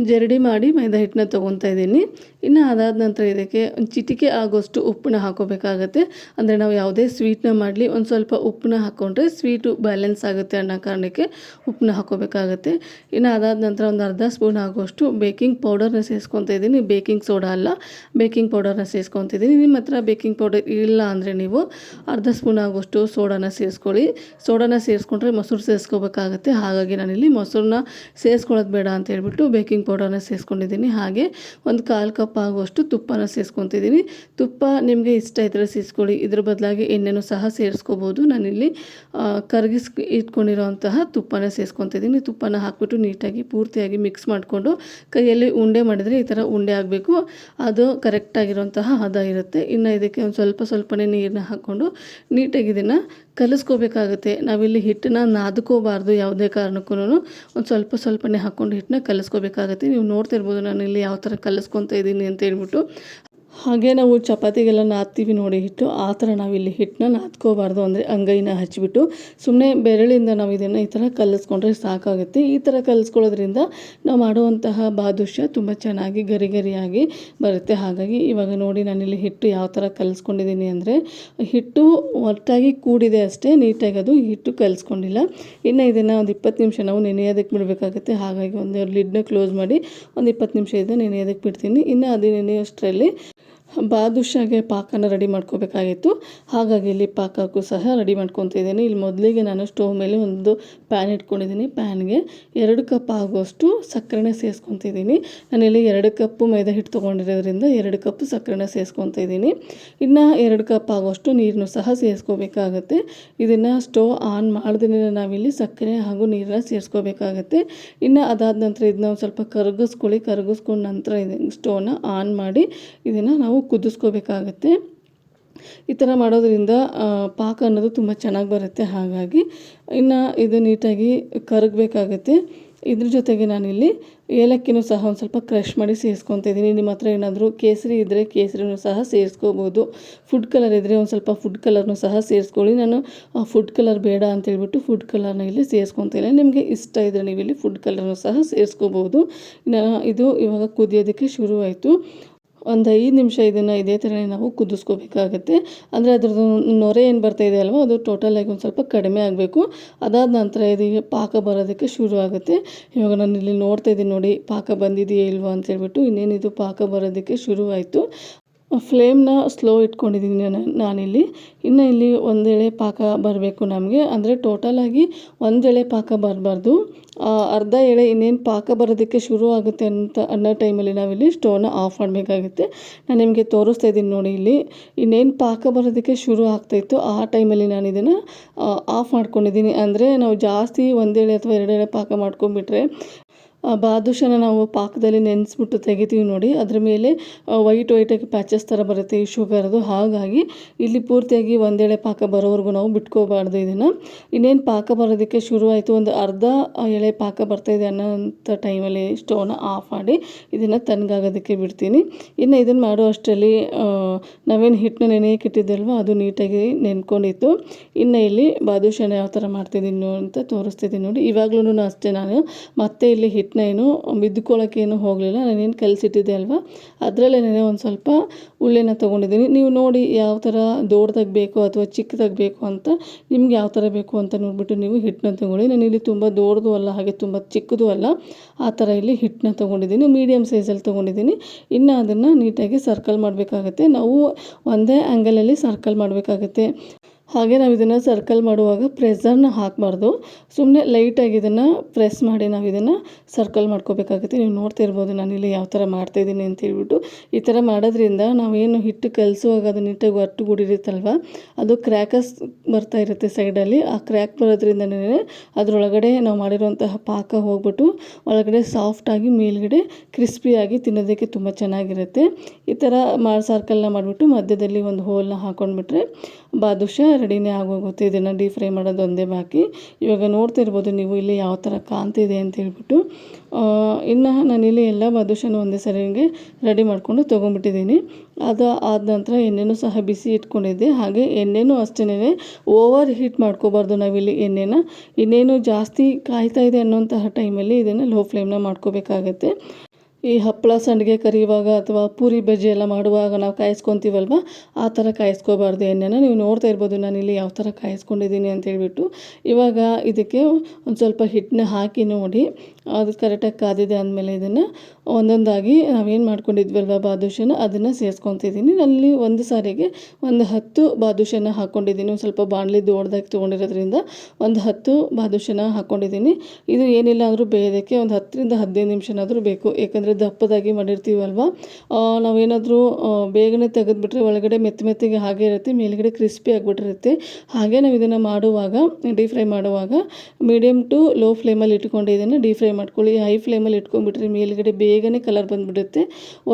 ಜರಡಿ ಮಾಡಿ ಮೈದಾ ಹಿಟ್ಟನ್ನ ತೊಗೊತಾ ಇದ್ದೀನಿ. ಇನ್ನು ಅದಾದ ನಂತರ ಇದಕ್ಕೆ ಒಂದು ಚಿಟಿಕೆ ಆಗೋಷ್ಟು ಉಪ್ಪನ್ನ ಹಾಕೋಬೇಕಾಗತ್ತೆ. ಅಂದರೆ ನಾವು ಯಾವುದೇ ಸ್ವೀಟ್ನ ಮಾಡಲಿ, ಒಂದು ಸ್ವಲ್ಪ ಉಪ್ಪನ್ನ ಹಾಕ್ಕೊಂಡ್ರೆ ಸ್ವೀಟು ಬ್ಯಾಲೆನ್ಸ್ ಆಗುತ್ತೆ ಅನ್ನೋ ಕಾರಣಕ್ಕೆ ಉಪ್ಪನ್ನ ಹಾಕೋಬೇಕಾಗತ್ತೆ. ಇನ್ನು ಅದಾದ ನಂತರ ಒಂದು ಅರ್ಧ ಸ್ಪೂನ್ ಆಗೋಷ್ಟು ಬೇಕಿಂಗ್ ಪೌಡರ್ನ ಸೇರಿಸ್ಕೊತಾ ಇದ್ದೀನಿ. ಬೇಕಿಂಗ್ ಸೋಡಾ ಅಲ್ಲ ಬೇಕಿಂಗ್ ಪೌಡರ್ನ ಸೇರಿಸ್ಕೊತಿದ್ದೀನಿ ನಿಮ್ಮ ಹತ್ರ ಬೇಕಿಂಗ್ ಪೌಡರ್ ಇಲ್ಲ ಅಂದರೆ ನೀವು ಅರ್ಧ ಸ್ಪೂನ್ ಆಗೋಷ್ಟು ಸೋಡಾನ ಸೇರಿಸ್ಕೊಳ್ಳಿ ಸೋಡಾನ ಸೇರಿಸ್ಕೊಂಡ್ರೆ ಮೊಸರು ಸೇರಿಸ್ಕೋಬೇಕಾಗತ್ತೆ ಹಾಗಾಗಿ ನಾನಿಲ್ಲಿ ಮೊಸರನ್ನ ಸೇರಿಸ್ಕೊಳ್ಳೋದು ಬೇಡ ಅಂತ ಹೇಳ್ಬಿಟ್ಟು ಬೇಕಿಂಗ್ ಪೌಡರ್ನ ಸೇರಿಸ್ಕೊಂಡಿದ್ದೀನಿ ಹಾಗೆ ಒಂದು ಕಾಲು ಕಪ್ ಆಗುವಷ್ಟು ತುಪ್ಪನ ಸೇರಿಸ್ಕೊತಿದ್ದೀನಿ ತುಪ್ಪ ನಿಮಗೆ ಇಷ್ಟ ಇದ್ದರೆ ಸೇರಿಸ್ಕೊಳ್ಳಿ ಇದ್ರ ಬದಲಾಗಿ ಎಣ್ಣೆನೂ ಸಹ ಸೇರಿಸ್ಕೋಬೋದು. ನಾನಿಲ್ಲಿ ಕರಗಿಸ್ ಇಟ್ಕೊಂಡಿರೋಂತಹ ತುಪ್ಪನ ಸೇರಿಸ್ಕೊತಿದ್ದೀನಿ ತುಪ್ಪನ ಹಾಕ್ಬಿಟ್ಟು ನೀಟಾಗಿ ಪೂರ್ತಿಯಾಗಿ ಮಿಕ್ಸ್ ಮಾಡಿಕೊಂಡು ಕೈಯಲ್ಲಿ ಉಂಡೆ ಮಾಡಿದರೆ ಈ ಥರ ಉಂಡೆ ಆಗಬೇಕು. ಅದು ಕರೆಕ್ಟಾಗಿರುವಂತಹ ಹದ ಇರುತ್ತೆ. ಇನ್ನು ಇದಕ್ಕೆ ಒಂದು ಸ್ವಲ್ಪ ಸ್ವಲ್ಪನೇ ನೀರನ್ನ ಹಾಕ್ಕೊಂಡು ನೀಟಾಗಿ ಇದನ್ನು ಕಲಿಸ್ಕೋಬೇಕಾಗುತ್ತೆ. ನಾವಿಲ್ಲಿ ಹಿಟ್ಟನ್ನ ನಾದ್ಕೋಬಾರ್ದು ಯಾವುದೇ ಕಾರಣಕ್ಕೂ ಒಂದು ಸ್ವಲ್ಪ ಸ್ವಲ್ಪನೇ ಹಾಕ್ಕೊಂಡು ಹಿಟ್ಟನ್ನ ಕಲಿಸ್ಕೋಬೇಕಾಗತ್ತೆ. ನೀವು ನೋಡ್ತಿರ್ಬೋದು ನಾನು ಇಲ್ಲಿ ಯಾವ ಥರ ಕಲಿಸ್ಕೊತಾ ಇದ್ದೀನಿ ಅಂತ ಹೇಳ್ಬಿಟ್ಟು. ಹಾಗೆ ನಾವು ಚಪಾತಿಗೆಲ್ಲ ನಾದ್ತೀವಿ ನೋಡಿ ಹಿಟ್ಟು. ಆ ಥರ ನಾವಿಲ್ಲಿ ಹಿಟ್ಟನ್ನ ನಾದ್ಕೋಬಾರ್ದು ಅಂದರೆ ಅಂಗೈನ ಹಚ್ಚಿಬಿಟ್ಟು ಸುಮ್ಮನೆ ಬೆರಳಿಂದ ನಾವು ಇದನ್ನು ಈ ಥರ ಕಲಿಸ್ಕೊಂಡ್ರೆ ಸಾಕಾಗುತ್ತೆ. ಈ ಥರ ಕಲಿಸ್ಕೊಳ್ಳೋದ್ರಿಂದ ನಾವು ಮಾಡುವಂತಹ ಬಾದುಷ್ಯ ತುಂಬ ಚೆನ್ನಾಗಿ ಗರಿ ಗರಿಯಾಗಿ ಬರುತ್ತೆ. ಹಾಗಾಗಿ ಇವಾಗ ನೋಡಿ ನಾನಿಲ್ಲಿ ಹಿಟ್ಟು ಯಾವ ಥರ ಕಲಿಸ್ಕೊಂಡಿದ್ದೀನಿ ಅಂದರೆ ಹಿಟ್ಟು ಒಟ್ಟಾಗಿ ಕೂಡಿದೆ ಅಷ್ಟೇ, ನೀಟಾಗಿ ಅದು ಹಿಟ್ಟು ಕಲಿಸ್ಕೊಂಡಿಲ್ಲ. ಇನ್ನು ಇದನ್ನು ಒಂದು ಇಪ್ಪತ್ತು ನಿಮಿಷ ನಾವು ನೆನೆಯೋದಕ್ಕೆ ಬಿಡಬೇಕಾಗುತ್ತೆ. ಹಾಗಾಗಿ ಒಂದು ಲಿಡ್ನ ಕ್ಲೋಸ್ ಮಾಡಿ ಒಂದು ಇಪ್ಪತ್ತು ನಿಮಿಷ ಇದು ನೆನೆಯೋದಕ್ಕೆ ಬಿಡ್ತೀನಿ. ಇನ್ನು ಅದು ನೆನೆಯೋಷ್ಟರಲ್ಲಿ ಬಾದುಷಾಗೆ ಪಾಕನ ರೆಡಿ ಮಾಡ್ಕೋಬೇಕಾಗಿತ್ತು. ಹಾಗಾಗಿ ಇಲ್ಲಿ ಪಾಕಕ್ಕೂ ಸಹ ರೆಡಿ ಮಾಡ್ಕೊತಿದ್ದೀನಿ ಇಲ್ಲಿ ಮೊದಲಿಗೆ ನಾನು ಸ್ಟೋವ್ ಮೇಲೆ ಒಂದು ಪ್ಯಾನ್ ಇಟ್ಕೊಂಡಿದ್ದೀನಿ. ಪ್ಯಾನ್ಗೆ ಎರಡು ಕಪ್ ಆಗುವಷ್ಟು ಸಕ್ಕರೆನೇ ಸೇರಿಸ್ಕೊತಿದ್ದೀನಿ ನಾನಿಲ್ಲಿ ಎರಡು ಕಪ್ಪು ಮೈದಾ ಹಿಟ್ಟು ತೊಗೊಂಡಿರೋದ್ರಿಂದ ಎರಡು ಕಪ್ ಸಕ್ಕರೆನ ಸೇರಿಸ್ಕೊತಿದ್ದೀನಿ ಇನ್ನು ಎರಡು ಕಪ್ ಆಗುವಷ್ಟು ನೀರನ್ನು ಸಹ ಸೇರಿಸ್ಕೋಬೇಕಾಗತ್ತೆ ಇದನ್ನು ಸ್ಟೋವ್ ಆನ್ ಮಾಡಿದ್ರೆ ನಾವಿಲ್ಲಿ ಸಕ್ಕರೆ ಹಾಗೂ ನೀರನ್ನ ಸೇರಿಸ್ಕೋಬೇಕಾಗತ್ತೆ ಇನ್ನು ಅದಾದ ನಂತರ ಇದನ್ನ ಒಂದು ಸ್ವಲ್ಪ ಕರಗಿಸ್ಕೊಳ್ಳಿ. ಕರಗಿಸ್ಕೊಂಡು ನಂತರ ಇದನ್ನು ಸ್ಟೋವ್ನ ಆನ್ ಮಾಡಿ ಇದನ್ನು ನಾವು ಕುದಿಸ್ಕೋಬೇಕಾಗತ್ತೆ. ಈ ಥರ ಮಾಡೋದ್ರಿಂದ ಪಾಕ ಅನ್ನೋದು ತುಂಬ ಚೆನ್ನಾಗಿ ಬರುತ್ತೆ. ಹಾಗಾಗಿ ಇನ್ನು ಇದು ನೀಟಾಗಿ ಕರಗಬೇಕಾಗತ್ತೆ. ಇದ್ರ ಜೊತೆಗೆ ನಾನಿಲ್ಲಿ ಏಲಕ್ಕಿನೂ ಸಹ ಒಂದು ಸ್ವಲ್ಪ ಕ್ರಷ್ ಮಾಡಿ ಸೇರಿಸ್ಕೊತಾ ಇದ್ದೀನಿ. ನಿಮ್ಮ ಹತ್ರ ಏನಾದರೂ ಕೇಸರಿ ಇದ್ದರೆ ಕೇಸರಿನೂ ಸಹ ಸೇರಿಸ್ಕೋಬೋದು. ಫುಡ್ ಕಲರ್ ಇದ್ದರೆ ಒಂದು ಸ್ವಲ್ಪ ಫುಡ್ ಕಲರ್ನೂ ಸಹ ಸೇರಿಸ್ಕೊಳ್ಳಿ. ನಾನು ಫುಡ್ ಕಲರ್ ಬೇಡ ಅಂತ ಹೇಳ್ಬಿಟ್ಟು ಫುಡ್ ಕಲರ್ನ ಇಲ್ಲಿ ಸೇರಿಸ್ಕೊತಾ ಇಲ್ಲ ನಿಮಗೆ ಇಷ್ಟ ಇದ್ದರೆ ನೀವು ಇಲ್ಲಿ ಫುಡ್ ಕಲರ್ನೂ ಸಹ ಸೇರಿಸ್ಕೋಬೋದು. ಇದು ಇವಾಗ ಕುದಿಯೋದಕ್ಕೆ ಶುರುವಾಯಿತು. ಒಂದು ಐದು ನಿಮಿಷ ಇದನ್ನು ಇದೇ ಥರನೇ ನಾವು ಕುದಿಸ್ಕೋಬೇಕಾಗತ್ತೆ. ಅಂದರೆ ಅದ್ರದ್ದು ನೊರೆ ಏನು ಬರ್ತಾ ಇದೆ ಅಲ್ವಾ, ಅದು ಟೋಟಲಾಗಿ ಒಂದು ಸ್ವಲ್ಪ ಕಡಿಮೆ ಆಗಬೇಕು. ಅದಾದ ನಂತರ ಇದು ಪಾಕ ಬರೋದಕ್ಕೆ ಶುರು ಆಗುತ್ತೆ. ಇವಾಗ ನಾನು ಇಲ್ಲಿ ನೋಡ್ತಾ ಇದ್ದೀನಿ ನೋಡಿ, ಪಾಕ ಬಂದಿದೆಯೇ ಇಲ್ವಾ ಅಂತ ಹೇಳ್ಬಿಟ್ಟು ಇನ್ನೇನಿದು ಪಾಕ ಬರೋದಕ್ಕೆ ಶುರುವಾಯಿತು. ಫ್ಲೇಮ್ನ ಸ್ಲೋ ಇಟ್ಕೊಂಡಿದ್ದೀನಿ ನಾನು, ನಾನಿಲ್ಲಿ. ಇನ್ನು ಇಲ್ಲಿ ಒಂದೆಳೆ ಪಾಕ ಬರಬೇಕು ನಮಗೆ. ಅಂದರೆ ಟೋಟಲಾಗಿ ಒಂದೆಳೆ ಪಾಕ ಬರಬಾರ್ದು. ಅರ್ಧ ಎಳೆ ಇನ್ನೇನು ಪಾಕ ಬರೋದಕ್ಕೆ ಶುರು ಆಗುತ್ತೆ ಅಂತ ಅನ್ನೋ ಟೈಮಲ್ಲಿ ನಾವಿಲ್ಲಿ ಸ್ಟೋವ್ನ ಆಫ್ ಮಾಡಬೇಕಾಗುತ್ತೆ. ನಾನು ನಿಮಗೆ ತೋರಿಸ್ತಾ ಇದ್ದೀನಿ ನೋಡಿ ಇಲ್ಲಿ. ಇನ್ನೇನು ಪಾಕ ಬರೋದಕ್ಕೆ ಶುರು ಆಗ್ತಾಯಿತ್ತು ಆ ಟೈಮಲ್ಲಿ ನಾನು ಇದನ್ನು ಆಫ್ ಮಾಡ್ಕೊಂಡಿದ್ದೀನಿ. ಅಂದರೆ ನಾವು ಜಾಸ್ತಿ ಒಂದೆಳೆ ಅಥವಾ ಎರಡೆಳೆ ಪಾಕ ಮಾಡ್ಕೊಂಡ್ಬಿಟ್ರೆ ಬಾದುಷನ ನಾವು ಪಾಕದಲ್ಲಿ ನೆನೆಸ್ಬಿಟ್ಟು ತೆಗಿತೀವಿ ನೋಡಿ. ಅದ್ರ ಮೇಲೆ ವೈಟ್ ವೈಟಾಗಿ ಪ್ಯಾಚಸ್ ಥರ ಬರುತ್ತೆ ಈ ಶುಗರ್ದು ಹಾಗಾಗಿ ಇಲ್ಲಿ ಪೂರ್ತಿಯಾಗಿ ಒಂದೆಳೆ ಪಾಕ ಬರೋವರೆಗೂ ನಾವು ಬಿಟ್ಕೋಬಾರ್ದು ಇದನ್ನು. ಇನ್ನೇನು ಪಾಕ ಬರೋದಕ್ಕೆ ಶುರುವಾಯಿತು ಒಂದು ಅರ್ಧ ಎಳೆ ಪಾಕ ಬರ್ತಾಯಿದೆ ಅನ್ನೋಂಥ ಟೈಮಲ್ಲಿ ಸ್ಟೋವ್ನ ಆಫ್ ಮಾಡಿ ಇದನ್ನು ತಣ್ಣಗಾಗೋದಕ್ಕೆ ಬಿಡ್ತೀನಿ. ಇನ್ನು ಇದನ್ನು ಮಾಡೋ ಅಷ್ಟರಲ್ಲಿ ನಾವೇನು ಹಿಟ್ಟನ್ನ ನೆನೆಯಕ್ಕೆ ಇಟ್ಟಿದ್ದಲ್ವ ಅದು ನೀಟಾಗಿ ನೆನ್ಕೊಂಡಿತ್ತು. ಇನ್ನು ಇಲ್ಲಿ ಬಾದುಷನ ಯಾವ ಥರ ಮಾಡ್ತಿದ್ದೀನಿ ಅಂತ ತೋರಿಸ್ತಿದ್ದೀನಿ ನೋಡಿ. ಇವಾಗ್ಲೂ ಅಷ್ಟೇ ನಾನು ಮತ್ತೆ ಇಲ್ಲಿ ಹಿಟ್ಟನ್ನ ಏನು ಬಿದ್ದುಕೊಳ್ಳೋಕ್ಕೇನು ಹೋಗಲಿಲ್ಲ. ನಾನೇನು ಕಲಸಿಟ್ಟಿದ್ದೆ ಅಲ್ವಾ? ಅದರಲ್ಲೇ ಒಂದು ಸ್ವಲ್ಪ ಉಳ್ಳೆನ ತೊಗೊಂಡಿದ್ದೀನಿ. ನೀವು ನೋಡಿ ಯಾವ ಥರ ದೊಡ್ಡದಾಗಿ ಬೇಕು ಅಥವಾ ಚಿಕ್ಕದಾಗಿ ಬೇಕು ಅಂತ, ನಿಮ್ಗೆ ಯಾವ ಥರ ಬೇಕು ಅಂತ ನೋಡಿಬಿಟ್ಟು ನೀವು ಹಿಟ್ಟನ್ನ ತೊಗೊಳ್ಳಿ. ನಾನು ಇಲ್ಲಿ ತುಂಬ ದೊಡ್ಡದು ಅಲ್ಲ, ಹಾಗೆ ತುಂಬ ಚಿಕ್ಕದು ಅಲ್ಲ, ಆ ಥರ ಇಲ್ಲಿ ಹಿಟ್ಟನ್ನ ತೊಗೊಂಡಿದ್ದೀನಿ. ಮೀಡಿಯಮ್ ಸೈಜಲ್ಲಿ ತೊಗೊಂಡಿದ್ದೀನಿ. ಇನ್ನು ಅದನ್ನು ನೀಟಾಗಿ ಸರ್ಕಲ್ ಮಾಡಬೇಕಾಗತ್ತೆ. ನಾವು ಒಂದೇ ಆ್ಯಂಗಲಲ್ಲಿ ಸರ್ಕಲ್ ಮಾಡಬೇಕಾಗತ್ತೆ. ಹಾಗೆ ನಾವು ಇದನ್ನು ಸರ್ಕಲ್ ಮಾಡುವಾಗ ಪ್ರೆಸರ್ನ ಹಾಕಬಾರ್ದು. ಸುಮ್ಮನೆ ಲೈಟಾಗಿ ಇದನ್ನು ಪ್ರೆಸ್ ಮಾಡಿ ನಾವು ಇದನ್ನು ಸರ್ಕಲ್ ಮಾಡ್ಕೋಬೇಕಾಗುತ್ತೆ. ನೀವು ನೋಡ್ತಾ ಇರ್ಬೋದು ನಾನಿಲ್ಲಿ ಯಾವ ಥರ ಮಾಡ್ತಾಯಿದ್ದೀನಿ ಅಂತ ಹೇಳ್ಬಿಟ್ಟು. ಈ ಥರ ಮಾಡೋದ್ರಿಂದ ನಾವೇನು ಹಿಟ್ಟು ಕಲಿಸುವಾಗ ಅದು ನೀಟಾಗಿ ಒಟ್ಟುಗೂಡಿರುತ್ತಲ್ವ ಅದು ಕ್ರ್ಯಾಕಸ್ ಬರ್ತಾ ಇರುತ್ತೆ ಸೈಡಲ್ಲಿ ಆ ಕ್ರ್ಯಾಕ್ ಬರೋದ್ರಿಂದನೇ ಅದರೊಳಗಡೆ ನಾವು ಮಾಡಿರುವಂತಹ ಪಾಕ ಹೋಗ್ಬಿಟ್ಟು ಒಳಗಡೆ ಸಾಫ್ಟಾಗಿ ಮೇಲ್ಗಡೆ ಕ್ರಿಸ್ಪಿಯಾಗಿ ತಿನ್ನೋದಕ್ಕೆ ತುಂಬ ಚೆನ್ನಾಗಿರುತ್ತೆ. ಈ ಥರ ಮಾಡಿ ಸರ್ಕಲ್ನ ಮಾಡಿಬಿಟ್ಟು ಮಧ್ಯದಲ್ಲಿ ಒಂದು ಹೋಲ್ನ ಹಾಕೊಂಡ್ಬಿಟ್ರೆ, ಬಾದುಷಾ ರೆಡಿನೇ ಆಗೋಗುತ್ತೆ, ಇದನ್ನು ಡೀಪ್ ಫ್ರೈ ಮಾಡೋದು ಒಂದೇ ಬಾಕಿ. ಇವಾಗ ನೋಡ್ತಿರ್ಬೋದು ನೀವು ಇಲ್ಲಿ ಯಾವ ಥರ ಕಾಣ್ತಿದೆ ಅಂತ ಹೇಳ್ಬಿಟ್ಟು. ಇನ್ನು ನಾನಿಲ್ಲಿ ಎಲ್ಲ ಬಾದುಷಾನು ಒಂದೇ ಸರಿಗೆ ರೆಡಿ ಮಾಡಿಕೊಂಡು ತೊಗೊಂಡ್ಬಿಟ್ಟಿದ್ದೀನಿ. ಅದು ಆದ ನಂತರ ಎಣ್ಣೆನೂ ಸಹ ಬಿಸಿ ಇಟ್ಕೊಂಡಿದ್ದೆ. ಹಾಗೆ ಎಣ್ಣೆನೂ ಅಷ್ಟೇ ಓವರ್ ಹೀಟ್ ಮಾಡ್ಕೋಬಾರ್ದು ನಾವಿಲ್ಲಿ ಎಣ್ಣೆನ. ಇನ್ನೇನು ಜಾಸ್ತಿ ಕಾಯ್ತಾ ಇದೆ ಅನ್ನೋಂತಹ ಟೈಮಲ್ಲಿ ಇದನ್ನು ಲೋ ಫ್ಲೇಮ್ನ ಮಾಡ್ಕೋಬೇಕಾಗತ್ತೆ. ಈ ಹಪ್ಪಳ ಸಂಡಿಗೆ ಕರಿಯುವಾಗ ಅಥವಾ ಪೂರಿ ಬಜ್ಜಿ ಎಲ್ಲ ಮಾಡುವಾಗ ನಾವು ಕಾಯಿಸ್ಕೊತೀವಲ್ವ? ಆ ಥರ ಕಾಯಿಸ್ಕೋಬಾರ್ದು ಎಣ್ಣೆನ. ನೀವು ನೋಡ್ತಾ ಇರ್ಬೋದು ಇಲ್ಲಿ ಯಾವ ಥರ ಕಾಯಿಸ್ಕೊಂಡಿದ್ದೀನಿ ಅಂತ ಹೇಳ್ಬಿಟ್ಟು. ಇವಾಗ ಇದಕ್ಕೆ ಒಂದು ಸ್ವಲ್ಪ ಹಿಟ್ಟನ್ನ ಹಾಕಿ ನೋಡಿ. ಅದು ಕರೆಕ್ಟಾಗಿ ಕಾದಿದೆ ಅಂದಮೇಲೆ ಇದನ್ನು ಒಂದೊಂದಾಗಿ ನಾವೇನು ಮಾಡ್ಕೊಂಡಿದ್ವಲ್ವ ಬಾದುಷನ? ಅದನ್ನು ಸೇರಿಸ್ಕೊತಿದ್ದೀನಿ ಅಲ್ಲಿ ಒಂದು ಸಾರಿಗೆ ಒಂದು ಹತ್ತು ಬಾದುಷನ ಹಾಕ್ಕೊಂಡಿದ್ದೀನಿ ಸ್ವಲ್ಪ ಬಾಣಲಿ ದೊಡ್ಡದಾಗಿ ತೊಗೊಂಡಿರೋದ್ರಿಂದ ಒಂದು ಹತ್ತು ಬಾದುಷನ ಹಾಕ್ಕೊಂಡಿದ್ದೀನಿ ಇದು ಏನಿಲ್ಲ ಅಂದರೂ ಬೇಯೋದಕ್ಕೆ ಒಂದು ಹತ್ತರಿಂದ ಹದಿನೈದು ನಿಮಿಷನಾದರೂ ಬೇಕು. ಏಕೆಂದರೆ ದಪ್ಪದಾಗಿ ಮಾಡಿರ್ತೀವಲ್ವ? ನಾವೇನಾದರೂ ಬೇಗನೆ ತೆಗೆದುಬಿಟ್ರೆ ಒಳಗಡೆ ಮೆತ್ತ ಮೆತ್ತಿಗೆ ಹಾಗೆ ಇರುತ್ತೆ, ಮೇಲುಗಡೆ ಕ್ರಿಸ್ಪಿ ಆಗಿಬಿಟ್ಟಿರುತ್ತೆ. ಹಾಗೆ ನಾವು ಇದನ್ನು ಮಾಡುವಾಗ, ಡೀಪ್ ಫ್ರೈ ಮಾಡುವಾಗ ಮೀಡಿಯಮ್ ಟು ಲೋ ಫ್ಲೇಮಲ್ಲಿ ಇಟ್ಕೊಂಡು ಇದನ್ನು ಡೀಪ್ ಫ್ರೈ ಮಾಡ್ಕೊಳ್ಳಿ. ಹೈ ಫ್ಲೇಮಲ್ಲಿ ಇಟ್ಕೊಂಡ್ಬಿಟ್ರೆ ಮೇಲ್ಗಡೆ ಬೇಗನೆ ಕಲರ್ ಬಂದುಬಿಡುತ್ತೆ.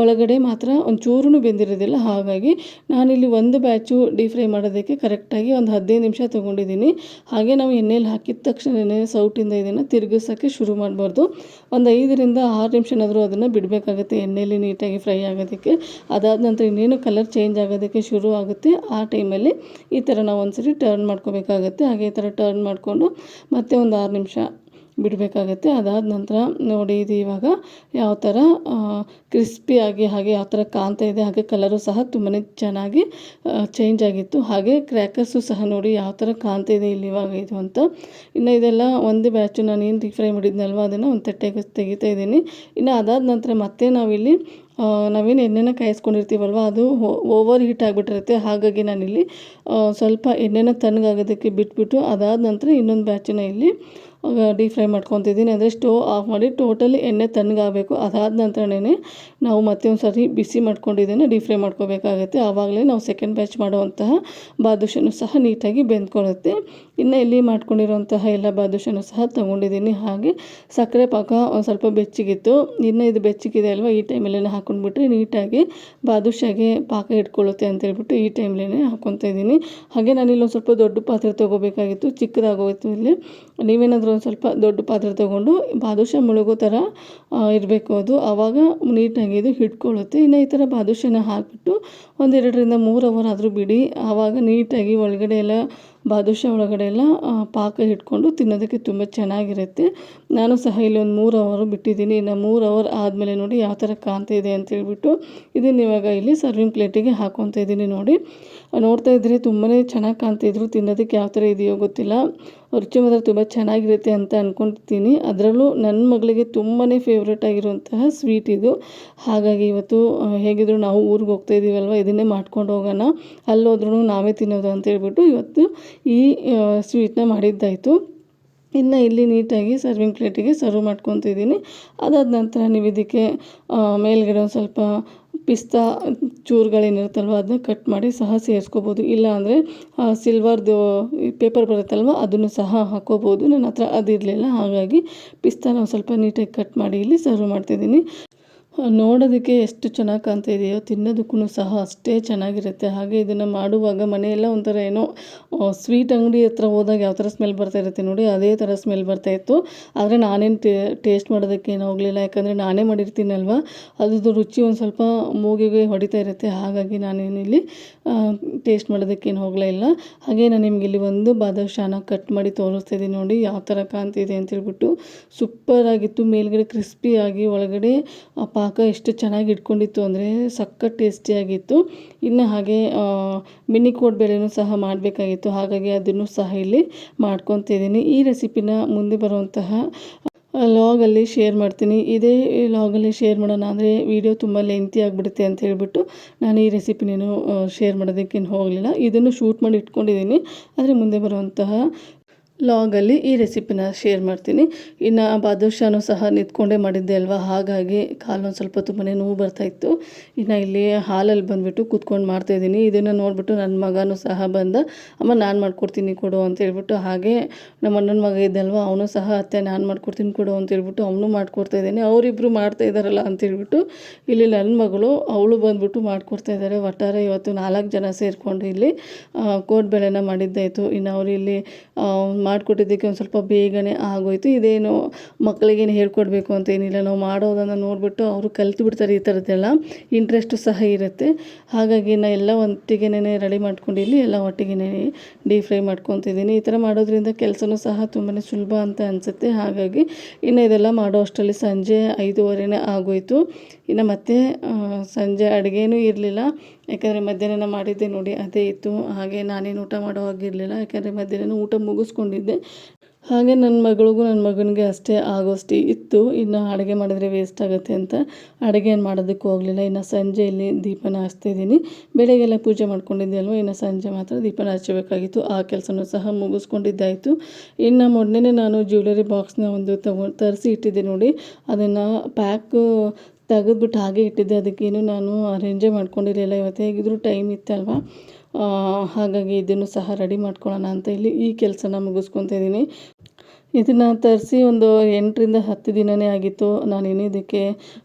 ಒಳಗಡೆ ಮಾತ್ರ ಒಂಚೂರು ಬೆಂದಿರೋದಿಲ್ಲ. ಹಾಗಾಗಿ ನಾನಿಲ್ಲಿ ಒಂದು ಬ್ಯಾಚು ಡೀಪ್ ಫ್ರೈ ಮಾಡೋದಕ್ಕೆ ಕರೆಕ್ಟಾಗಿ ಒಂದು ಹದಿನೈದು ನಿಮಿಷ ತೊಗೊಂಡಿದ್ದೀನಿ. ಹಾಗೆ ನಾವು ಎಣ್ಣೆಯಲ್ಲಿ ಹಾಕಿದ ತಕ್ಷಣವೇ ಸೌಟಿಂದ ಇದನ್ನು ತಿರುಗಿಸೋಕ್ಕೆ ಶುರು ಮಾಡಬಾರ್ದು. ಒಂದು ಐದರಿಂದ ಆರು ನಿಮಿಷನಾದರೂ ಅದನ್ನು ಬಿಡಬೇಕಾಗುತ್ತೆ ಎಣ್ಣೆಯಲ್ಲಿ ನೀಟಾಗಿ ಫ್ರೈ ಆಗೋದಕ್ಕೆ. ಅದಾದ ನಂತರ ಇನ್ನೇನು ಕಲರ್ ಚೇಂಜ್ ಆಗೋದಕ್ಕೆ ಶುರು ಆಗುತ್ತೆ. ಆ ಟೈಮಲ್ಲಿ ಈ ಥರ ನಾವು ಒಂದ್ಸರಿ ಟರ್ನ್ ಮಾಡ್ಕೋಬೇಕಾಗುತ್ತೆ. ಹಾಗೆ ಈ ಥರ ಟರ್ನ್ ಮಾಡಿಕೊಂಡು ಮತ್ತೆ ಒಂದು ಆರು ನಿಮಿಷ ಬಿಡಬೇಕಾಗತ್ತೆ. ಅದಾದ ನಂತರ ನೋಡಿ ಇದು ಇವಾಗ ಯಾವ ಥರ ಕ್ರಿಸ್ಪಿಯಾಗಿ ಹಾಗೆ ಯಾವ ಥರ ಕಾಣ್ತಾ ಇದೆ, ಹಾಗೆ ಕಲರು ಸಹ ತುಂಬಾ ಚೆನ್ನಾಗಿ ಚೇಂಜ್ ಆಗಿತ್ತು. ಹಾಗೆ ಕ್ರ್ಯಾಕರ್ಸು ಸಹ ನೋಡಿ ಯಾವ ಥರ ಕಾಣ್ತಾ ಇದೆ ಇಲ್ಲಿ ಇವಾಗ ಇದು ಅಂತ. ಇನ್ನು ಇದೆಲ್ಲ ಒಂದು ಬ್ಯಾಚು ನಾನು ಏನು ಡೀಪ್ ಫ್ರೈ ಮಾಡಿದ್ನಲ್ವ, ಅದನ್ನು ಒಂದು ತಟ್ಟೆಗೆ ತೆಗಿತಾ ಇದ್ದೀನಿ. ಇನ್ನು ಅದಾದ ನಂತರ ಮತ್ತೆ ನಾವಿಲ್ಲಿ ನಾವೇನು ಎಣ್ಣೆನ ಕಾಯಿಸ್ಕೊಂಡಿರ್ತೀವಲ್ವ, ಅದು ಓವರ್ ಹೀಟ್ ಆಗಿಬಿಟ್ಟಿರುತ್ತೆ. ಹಾಗಾಗಿ ನಾನಿಲ್ಲಿ ಸ್ವಲ್ಪ ಎಣ್ಣೆನ ತಣ್ಣಗಾಗೋದಕ್ಕೆ ಬಿಟ್ಬಿಟ್ಟು ಅದಾದ ನಂತರ ಇನ್ನೊಂದು ಬ್ಯಾಚನ್ನ ಇಲ್ಲಿ ಡೀಪ್ ಫ್ರೈ ಮಾಡ್ಕೊತಿದ್ದೀನಿ. ಅಂದರೆ ಸ್ಟೋವ್ ಆಫ್ ಮಾಡಿ ಟೋಟಲಿ ಎಣ್ಣೆ ತಣ್ಣಗಾಗಬೇಕು. ಅದಾದ ನಂತರನೇ ನಾವು ಮತ್ತೆ ಒಂದು ಸರಿ ಬಿಸಿ ಮಾಡ್ಕೊಂಡಿದ್ದೇನೆ. ಡೀಪ್ ಫ್ರೈ ಮಾಡ್ಕೋಬೇಕಾಗುತ್ತೆ. ಆವಾಗಲೇ ನಾವು ಸೆಕೆಂಡ್ ಬ್ಯಾಚ್ ಮಾಡುವಂತಹ ಬಾದುಷನು ಸಹ ನೀಟಾಗಿ ಬೆಂದ್ಕೊಳ್ಳುತ್ತೆ. ಇನ್ನು ಇಲ್ಲಿ ಮಾಡ್ಕೊಂಡಿರುವಂತಹ ಎಲ್ಲ ಬಾದುಷನು ಸಹ ತೊಗೊಂಡಿದ್ದೀನಿ. ಹಾಗೆ ಸಕ್ಕರೆ ಪಾಕ ಒಂದು ಸ್ವಲ್ಪ ಬೆಚ್ಚಗಿತ್ತು. ಇನ್ನು ಇದು ಬೆಚ್ಚಗಿದೆ ಅಲ್ವಾ, ಈ ಟೈಮಲ್ಲೇ ಹಾಕೊಂಡ್ಬಿಟ್ರೆ ನೀಟಾಗಿ ಬಾದುಷಾಗೆ ಪಾಕ ಇಟ್ಕೊಳ್ಳುತ್ತೆ ಅಂತ ಹೇಳ್ಬಿಟ್ಟು ಈ ಟೈಮ್ಲೇ ಹಾಕ್ಕೊತಾ ಇದ್ದೀನಿ. ಹಾಗೆ ನಾನು ಇಲ್ಲೊಂದು ಸ್ವಲ್ಪ ದೊಡ್ಡ ಪಾತ್ರೆ ತೊಗೋಬೇಕಾಗಿತ್ತು. ಚಿಕ್ಕದಾಗೋಯ್ತು ಇಲ್ಲಿ. ನೀವೇನಾದರೂ ಒಂದು ಸ್ವಲ್ಪ ದೊಡ್ಡ ಪಾತ್ರೆ ತೊಗೊಂಡು ಬಾದುಷಾ ಮುಳುಗೋ ಥರ ಇರಬೇಕು ಅದು. ಆವಾಗ ನೀಟಾಗಿ ಇದು ಹಿಡ್ಕೊಳ್ಳುತ್ತೆ ಇನ್ನು ಈ ಥರ ಬಾದುಷಾನ ಹಾಕಿಬಿಟ್ಟು ಒಂದೆರಡರಿಂದ ಮೂರು ಅವರ್ ಆದರೂ ಬಿಡಿ. ಆವಾಗ ನೀಟಾಗಿ ಒಳಗಡೆ ಎಲ್ಲ, ಬಾದುಷಾ ಒಳಗಡೆ ಎಲ್ಲ ಪಾಕ ಹಿಡ್ಕೊಂಡು ತಿನ್ನೋದಕ್ಕೆ ತುಂಬ ಚೆನ್ನಾಗಿರುತ್ತೆ. ನಾನು ಸಹ ಇಲ್ಲಿ ಒಂದು ಮೂರು ಅವರು ಬಿಟ್ಟಿದ್ದೀನಿ. ಇನ್ನು ಮೂರು ಅವರ್ ಆದಮೇಲೆ ನೋಡಿ ಯಾವ ಥರ ಕಾಣ್ತಾ ಇದೆ ಅಂತ ಹೇಳ್ಬಿಟ್ಟು ಇದನ್ನು ಇವಾಗ ಇಲ್ಲಿ ಸರ್ವಿಂಗ್ ಪ್ಲೇಟಿಗೆ ಹಾಕ್ಕೊತಾ ಇದ್ದೀನಿ ನೋಡಿ. ನೋಡ್ತಾ ಇದ್ದರೆ ತುಂಬಾ ಚೆನ್ನಾಗಿ ಕಾಣ್ತಿದ್ರು ತಿನ್ನೋದಕ್ಕೆ ಯಾವ ಥರ ಇದೆಯೋ ಗೊತ್ತಿಲ್ಲ. ರುಚಿ ಮಾತ್ರ ತುಂಬ ಚೆನ್ನಾಗಿರುತ್ತೆ ಅಂತ ಅಂದ್ಕೊಳ್ತೀನಿ ಅದರಲ್ಲೂ ನನ್ನ ಮಗಳಿಗೆ ತುಂಬಾ ಫೇವ್ರೇಟ್ ಆಗಿರುವಂತಹ ಸ್ವೀಟ್ ಇದು. ಹಾಗಾಗಿ ಇವತ್ತು ಹೇಗಿದ್ರು ನಾವು ಊರಿಗೆ ಹೋಗ್ತಾ ಇದ್ದೀವಲ್ವ ಇದನ್ನೇ ಮಾಡ್ಕೊಂಡು ಹೋಗೋಣ. ಅಲ್ಲೋದ್ರೂ ನಾವೇ ತಿನ್ನೋದು ಅಂತ ಹೇಳ್ಬಿಟ್ಟು ಇವತ್ತು ಈ ಸ್ವೀಟ್ನ ಮಾಡಿದ್ದಾಯಿತು. ಇನ್ನು ಇಲ್ಲಿ ನೀಟಾಗಿ ಸರ್ವಿಂಗ್ ಪ್ಲೇಟಿಗೆ ಸರ್ವ್ ಮಾಡ್ಕೊತಿದ್ದೀನಿ. ಅದಾದ ನಂತರ ನೀವು ಇದಕ್ಕೆ ಮೇಲ್ಗಡೆ ಒಂದು ಸ್ವಲ್ಪ ಪಿಸ್ತಾ ಚೂರುಗಳೇನಿರುತ್ತಲ್ವ, ಅದನ್ನ ಕಟ್ ಮಾಡಿ ಸಹ ಸೇರಿಸ್ಕೋಬೋದು. ಇಲ್ಲ ಅಂದರೆ ಸಿಲ್ವರ್ದು ಪೇಪರ್ ಬರುತ್ತಲ್ವ, ಅದನ್ನು ಸಹ ಹಾಕ್ಕೋಬೋದು. ನನ್ನ ಹತ್ರ ಅದಿರಲಿಲ್ಲ, ಹಾಗಾಗಿ ಪಿಸ್ತಾನ ಸ್ವಲ್ಪ ನೀಟಾಗಿ ಕಟ್ ಮಾಡಿ ಇಲ್ಲಿ ಸರ್ವ್ ಮಾಡ್ತಿದ್ದೀನಿ. ನೋಡೋದಕ್ಕೆ ಎಷ್ಟು ಚೆನ್ನಾಗಿ ಕಾಣ್ತಾ ಇದೆಯೋ ತಿನ್ನೋದಕ್ಕೂ ಸಹ ಅಷ್ಟೇ ಚೆನ್ನಾಗಿರುತ್ತೆ. ಹಾಗೆ ಇದನ್ನು ಮಾಡುವಾಗ ಮನೆಯೆಲ್ಲ ಒಂಥರ ಏನೋ ಸ್ವೀಟ್ ಅಂಗಡಿ ಹತ್ರ ಹೋದಾಗ ಯಾವ ಥರ ಸ್ಮೆಲ್ ಬರ್ತಾ ಇರುತ್ತೆ ನೋಡಿ, ಅದೇ ಥರ ಸ್ಮೆಲ್ ಬರ್ತಾ ಇತ್ತು. ಆದರೆ ನಾನೇನು ಟೇಸ್ಟ್ ಮಾಡೋದಕ್ಕೆ ಏನು ಹೋಗಲಿಲ್ಲ. ಯಾಕಂದರೆ ನಾನೇ ಮಾಡಿರ್ತೀನಲ್ವ, ಅದ್ರದ್ದು ರುಚಿ ಒಂದು ಸ್ವಲ್ಪ ಮೂಗಿಗೆ ಹೊಡಿತಾ ಇರುತ್ತೆ. ಹಾಗಾಗಿ ನಾನೇನಿಲ್ಲಿ ಟೇಸ್ಟ್ ಮಾಡೋದಕ್ಕೇನು ಹೋಗಲೇ ಇಲ್ಲ. ಹಾಗೆ ನಾನು ನಿಮಗೆ ಇಲ್ಲಿ ಒಂದು ಬಾದುಷಾನ ಕಟ್ ಮಾಡಿ ತೋರಿಸ್ತಾ ಇದ್ದೀನಿ ನೋಡಿ, ಯಾವ ಥರ ಕಾಣ್ತಿದೆ ಅಂತೇಳ್ಬಿಟ್ಟು. ಸೂಪರಾಗಿತ್ತು ಮೇಲ್ಗಡೆ ಕ್ರಿಸ್ಪಿಯಾಗಿ ಒಳಗಡೆ, ಆ ಪಾಕ ಎಷ್ಟು ಚೆನ್ನಾಗಿ ಇಟ್ಕೊಂಡಿತ್ತು ಅಂದರೆ ಸಖತ್ ಟೇಸ್ಟಿಯಾಗಿತ್ತು. ಇನ್ನು ಹಾಗೆ ಮಿನಿ ಕೋಡ್ಬೇಳೆನೂ ಸಹ ಮಾಡಬೇಕಾಗಿತ್ತು. ಹಾಗಾಗಿ ಅದನ್ನು ಸಹ ಇಲ್ಲಿ ಮಾಡ್ಕೊತಿದ್ದೀನಿ ಈ ರೆಸಿಪಿನ ಮುಂದೆ ಬರುವಂತಹ ಲಾಗಲ್ಲಿ ಶೇರ್ ಮಾಡ್ತೀನಿ. ಇದೇ ಲಾಗಲ್ಲಿ ಶೇರ್ ಮಾಡೋಣ ಅಂದರೆ ವಿಡಿಯೋ ತುಂಬ ಲೆಂತಿ ಆಗಿಬಿಡುತ್ತೆ ಅಂತ ಹೇಳಿಬಿಟ್ಟು ನಾನು ಈ ರೆಸಿಪಿನೇನು ಶೇರ್ ಮಾಡೋದಕ್ಕೇನು ಹೋಗಲಿಲ್ಲ. ಇದನ್ನು ಶೂಟ್ ಮಾಡಿ ಇಟ್ಕೊಂಡಿದ್ದೀನಿ. ಆದರೆ ಮುಂದೆ ಬರುವಂತಹ ಲಾಗಲ್ಲಿ ಈ ರೆಸಿಪಿನ ಶೇರ್ ಮಾಡ್ತೀನಿ. ಇನ್ನು ಬಾದುಷಾನು ಸಹ ನಿಂತ್ಕೊಂಡೇ ಮಾಡಿದ್ದೆ ಅಲ್ವಾ? ಹಾಗಾಗಿ ಕಾಲೊಂದು ಸ್ವಲ್ಪ ತುಂಬಾ ನೋವು ಬರ್ತಾಯಿತ್ತು ಇನ್ನು ಇಲ್ಲಿ ಹಾಲಲ್ಲಿ ಬಂದುಬಿಟ್ಟು ಕೂತ್ಕೊಂಡು ಮಾಡ್ತಾಯಿದ್ದೀನಿ ಇದನ್ನು ನೋಡಿಬಿಟ್ಟು ನನ್ನ ಮಗನೂ ಸಹ ಬಂದ, ಅಮ್ಮ, ನಾನು ಮಾಡ್ಕೊಡ್ತೀನಿ ಕೊಡು ಅಂತ ಹೇಳ್ಬಿಟ್ಟು ಹಾಗೆ ನಮ್ಮ ಅಣ್ಣನ ಮಗ ಇದ್ದಲ್ವ ಅವನು ಸಹ, ಅತ್ತೆ, ನಾನು ಮಾಡ್ಕೊಡ್ತೀನಿ ಕೊಡು ಅಂತ ಹೇಳ್ಬಿಟ್ಟು ಅವನು ಮಾಡ್ಕೊಡ್ತಾ ಇದ್ದೀನಿ. ಅವರಿಬ್ಬರು ಮಾಡ್ತಾ ಇದ್ದಾರಲ್ಲ ಅಂತ ಹೇಳ್ಬಿಟ್ಟು ಇಲ್ಲಿ ನನ್ನ ಮಗಳು, ಅವಳು ಬಂದುಬಿಟ್ಟು ಮಾಡ್ಕೊಡ್ತಾ ಇದ್ದಾರೆ ಒಟ್ಟಾರೆ ಇವತ್ತು ನಾಲ್ಕು ಜನ ಸೇರಿಕೊಂಡು ಇಲ್ಲಿ ಕೋಡ್ಬೇಳೆನ ಮಾಡಿದ್ದಾಯಿತು. ಇನ್ನು ಅವರು ಇಲ್ಲಿ ಮಾಡಿಕೊಟ್ಟಿದ್ದಕ್ಕೆ ಒಂದು ಸ್ವಲ್ಪ ಬೇಗನೆ ಆಗೋಯಿತು. ಇದೇನು ಮಕ್ಕಳಿಗೇನು ಹೇಳ್ಕೊಡ್ಬೇಕು ಅಂತ ಏನಿಲ್ಲ. ನಾವು ಮಾಡೋದನ್ನು ನೋಡಿಬಿಟ್ಟು ಅವರು ಕಲ್ತು ಬಿಡ್ತಾರೆ ಈ ಥರದ್ದೆಲ್ಲ ಇಂಟ್ರೆಸ್ಟು ಸಹ ಇರುತ್ತೆ. ಹಾಗಾಗಿ ನಾನು ಎಲ್ಲ ಒಟ್ಟಿಗೆನೇ ರೆಡಿ ಮಾಡ್ಕೊಂಡು ಇಲ್ಲಿ ಎಲ್ಲ ಒಟ್ಟಿಗೆ ಡೀಪ್ ಫ್ರೈ ಮಾಡ್ಕೊತಿದ್ದೀನಿ. ಈ ಥರ ಮಾಡೋದ್ರಿಂದ ಕೆಲಸನೂ ಸಹ ತುಂಬಾ ಸುಲಭ ಅಂತ ಅನಿಸುತ್ತೆ. ಹಾಗಾಗಿ ಇನ್ನು ಇದೆಲ್ಲ ಮಾಡೋ ಅಷ್ಟರಲ್ಲಿ ಸಂಜೆ ಐದೂವರೆನೇ ಆಗೋಯಿತು. ಇನ್ನು ಮತ್ತೆ ಸಂಜೆ ಅಡುಗೆನೂ ಇರಲಿಲ್ಲ. ಯಾಕಂದರೆ ಮಧ್ಯಾಹ್ನ ಮಾಡಿದ್ದೆ ನೋಡಿ, ಅದೇ ಇತ್ತು. ಹಾಗೆ ನಾನೇನು ಊಟ ಮಾಡೋ ಹಾಗಿರಲಿಲ್ಲ, ಯಾಕಂದರೆ ಮಧ್ಯಾಹ್ನ ಊಟ ಮುಗಿಸ್ಕೊಂಡಿದ್ದೆ. ಹಾಗೆ ನನ್ನ ಮಗಳಿಗೂ ನನ್ನ ಮಗನಿಗೆ ಅಷ್ಟೇ ಆಗೋಷ್ಟು ಇತ್ತು. ಇನ್ನು ಅಡುಗೆ ಮಾಡಿದ್ರೆ ವೇಸ್ಟ್ ಆಗುತ್ತೆ ಅಂತ ಅಡುಗೆ ಏನು ಮಾಡೋದಕ್ಕೂ ಹೋಗಲಿಲ್ಲ. ಇನ್ನು ಸಂಜೆ ಇಲ್ಲಿ ದೀಪನ ಹಚ್ತಿದ್ದೀನಿ ಬೆಳಗ್ಗೆಲ್ಲ ಪೂಜೆ ಮಾಡ್ಕೊಂಡಿದ್ದೆ ಅಲ್ವ ಇನ್ನು ಸಂಜೆ ಮಾತ್ರ ದೀಪನ ಹಚ್ಚಬೇಕಾಗಿತ್ತು. ಆ ಕೆಲಸನೂ ಸಹ ಮುಗಿಸ್ಕೊಂಡಿದ್ದಾಯಿತು. ಇನ್ನು ಮೊನ್ನೆ ನಾನು ಜ್ಯುವೆಲರಿ ಬಾಕ್ಸ್ನ ಒಂದು ತಗೊ ತರಿಸಿ ಇಟ್ಟಿದ್ದೆ ನೋಡಿ. ಅದನ್ನು ಪ್ಯಾಕು ತೆಗೆದ್ಬಿಟ್ಟು ಹಾಗೆ ಇಟ್ಟಿದ್ದೆ. ಅದಕ್ಕೇನು ನಾನು ಅರೇಂಜೇ ಮಾಡ್ಕೊಂಡಿರಲಿಲ್ಲ. ಇವತ್ತು ಹೇಗಿದ್ರು ಟೈಮ್ ಇತ್ತಲ್ವ? ಹಾಗಾಗಿ ಇದನ್ನು ಸಹ ರೆಡಿ ಮಾಡ್ಕೊಳ್ಳೋಣ ಅಂತ ಇಲ್ಲಿ ಈ ಕೆಲಸನ ಮುಗಿಸ್ಕೊತ ಇದ್ದೀನಿ. ಇದನ್ನು ತರಿಸಿ ಒಂದು ಎಂಟರಿಂದ ಹತ್ತು ದಿನವೇ ಆಗಿತ್ತು. ನಾನು ಇದಕ್ಕೆ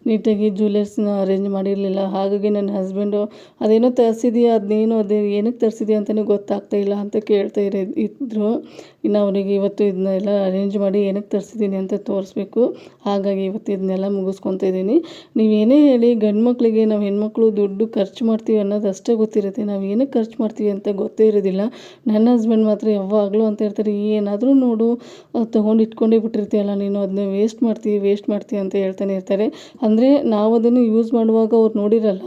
ನೀಟಾಗಿ ಜ್ಯುವೆಲರ್ಸ್ನ ಅರೇಂಜ್ ಮಾಡಿರಲಿಲ್ಲ. ಹಾಗಾಗಿ ನನ್ನ ಹಸ್ಬೆಂಡು ಅದೇನೋ ತರಿಸಿದೀಯ? ಅದನ್ನೇನು ಅದೇ, ಏನಕ್ಕೆ ತರಿಸಿದೀಯ ಅಂತಲೇ ಗೊತ್ತಾಗ್ತಾ ಇಲ್ಲ ಅಂತ ಕೇಳ್ತಾ ಇರೋ ಇದ್ದರು ಇನ್ನು ಅವರಿಗೆ ಇವತ್ತು ಇದನ್ನೆಲ್ಲ ಅರೇಂಜ್ ಮಾಡಿ ಏನಕ್ಕೆ ತರಿಸಿದ್ದೀನಿ ಅಂತ ತೋರಿಸ್ಬೇಕು. ಹಾಗಾಗಿ ಇವತ್ತು ಇದನ್ನೆಲ್ಲ ಮುಗಿಸ್ಕೊತ ಇದ್ದೀನಿ. ನೀವೇನೇ ಹೇಳಿ ಗಂಡು ಮಕ್ಕಳಿಗೆ ನಾವು ಹೆಣ್ಮಕ್ಳು ದುಡ್ಡು ಖರ್ಚು ಮಾಡ್ತೀವಿ ಅನ್ನೋದು ಅಷ್ಟೇ ಗೊತ್ತಿರುತ್ತೆ. ನಾವು ಏನಕ್ಕೆ ಖರ್ಚು ಮಾಡ್ತೀವಿ ಅಂತ ಗೊತ್ತೇ ಇರೋದಿಲ್ಲ. ನನ್ನ ಹಸ್ಬೆಂಡ್ ಮಾತ್ರ ಯಾವಾಗಲೂ ಅಂತ ಹೇಳ್ತಾರೆ, ಏನಾದರೂ ನೋಡು ತೊಗೊಂಡು ಇಟ್ಕೊಂಡೇ ಬಿಟ್ಟಿರ್ತೀಯಲ್ಲ, ನೀನು ಅದನ್ನ ವೇಸ್ಟ್ ಮಾಡ್ತೀವಿ ವೇಸ್ಟ್ ಮಾಡ್ತೀವಿ ಅಂತ ಹೇಳ್ತಾನೆ ಇರ್ತಾರೆ. ಅಂದರೆ ನಾವು ಅದನ್ನು ಯೂಸ್ ಮಾಡುವಾಗ ಅವ್ರು ನೋಡಿರಲ್ಲ,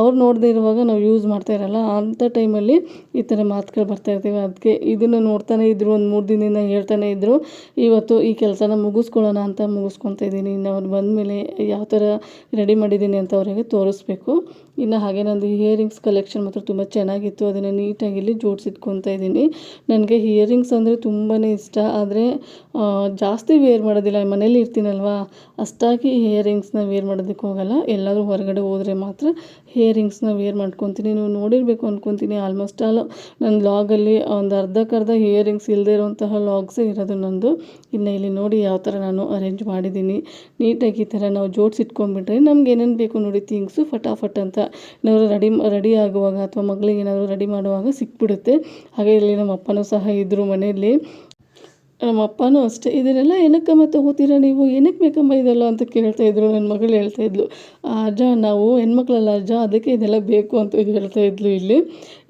ಅವ್ರು ನೋಡದೇ ಇರುವಾಗ ನಾವು ಯೂಸ್ ಮಾಡ್ತಾ ಇರಲ್ಲ. ಅಂಥ ಟೈಮಲ್ಲಿ ಈ ಥರ ಮಾತುಗಳು ಬರ್ತಾ ಇರ್ತೀವಿ. ಅದಕ್ಕೆ ಇದನ್ನು ನೋಡ್ತಾನೆ ಇದ್ದರು ಒಂದು ಮೂರು ದಿನದಿಂದ ಹೇಳ್ತಾನೆ ಇದ್ದರು ಇವತ್ತು ಈ ಕೆಲಸನ ಮುಗಿಸ್ಕೊಳ್ಳೋಣ ಅಂತ ಮುಗಿಸ್ಕೊತ ಇದ್ದೀನಿ. ಇನ್ನು ಅವ್ರು ಬಂದಮೇಲೆ ಯಾವ ಥರ ರೆಡಿ ಮಾಡಿದ್ದೀನಿ ಅಂತ ಅವರಿಗೆ ತೋರಿಸ್ಬೇಕು. ಇನ್ನು ಹಾಗೆ ನಂದು ಇಯರಿಂಗ್ಸ್ ಕಲೆಕ್ಷನ್ ಮಾತ್ರ ತುಂಬ ಚೆನ್ನಾಗಿತ್ತು. ಅದನ್ನು ನೀಟಾಗಿ ಇಲ್ಲಿ ಜೋಡಿಸಿಟ್ಕೊತಾ ಇದ್ದೀನಿ. ನನಗೆ ಇಯರಿಂಗ್ಸ್ ಅಂದರೆ ತುಂಬಾ ಇಷ್ಟ. ಆದರೆ ಜಾಸ್ತಿ ವೇರ್ ಮಾಡೋದಿಲ್ಲ. ಮನೇಲಿ ಇರ್ತೀನಲ್ವ? ಅಷ್ಟಾಗಿ ಇಯರಿಂಗ್ಸ್ನ ವೇರ್ ಮಾಡೋದಕ್ಕೆ ಹೋಗಲ್ಲ. ಎಲ್ಲಾದರೂ ಹೊರಗಡೆ ಹೋದರೆ ಮಾತ್ರ ಇಯರಿಂಗ್ಸ್ನ ವೇರ್ ಮಾಡ್ಕೊತೀನಿ. ನೀವು ನೋಡಿರಬೇಕು ಅಂದ್ಕೊತೀನಿ ಆಲ್ಮೋಸ್ಟ್ ಆಲ್ ನನ್ನ ಲಾಗಲ್ಲಿ ಒಂದು ಅರ್ಧಕ್ಕರ್ಧ ಇಯರಿಂಗ್ಸ್ ಇಲ್ಲದೆ ಇರುವಂತಹ ಲಾಗ್ಸೇ ಇರೋದು ನಂದು. ಇನ್ನು ಇಲ್ಲಿ ನೋಡಿ ಯಾವ ಥರ ನಾನು ಅರೇಂಜ್ ಮಾಡಿದ್ದೀನಿ. ನೀಟಾಗಿ ಈ ಥರ ನಾವು ಜೋಡಿಸಿಟ್ಕೊಂಡ್ಬಿಟ್ರೆ ನಮ್ಗೆ ಏನೇನು ಬೇಕು ನೋಡಿ ಥಿಂಗ್ಸು ಫಟಾಫಟ್ ಅಂತ ಏನಾದರೂ ರೆಡಿ ರೆಡಿ ಆಗುವಾಗ ಅಥವಾ ಮಗಳಿಗೆ ಏನಾದರೂ ರೆಡಿ ಮಾಡುವಾಗ ಸಿಕ್ಬಿಡುತ್ತೆ. ಹಾಗೆ ಇಲ್ಲಿ ನಮ್ಮ ಅಪ್ಪನೂ ಸಹ ಇದ್ದರು ಮನೆಯಲ್ಲಿ. ನಮ್ಮ ಅಪ್ಪನೂ ಅಷ್ಟೇ. ಇದನ್ನೆಲ್ಲ ಏನಕ್ಕಮ್ಮ ತೊಗೋತೀರ ನೀವು? ಏನಕ್ಕೆ ಬೇಕಮ್ಮ ಇದೆಲ್ಲ ಅಂತ ಕೇಳ್ತಾ ಇದ್ರು. ನನ್ನ ಮಗಳು ಹೇಳ್ತಾ ಇದ್ಲು, ಅಜ್ಜ, ನಾವು ಹೆಣ್ಮಕ್ಳಲ್ಲ ಅಜ್ಜ, ಅದಕ್ಕೆ ಇದೆಲ್ಲ ಬೇಕು ಅಂತ ಹೇಳ್ತಾ ಇದ್ಲು ಇಲ್ಲಿ.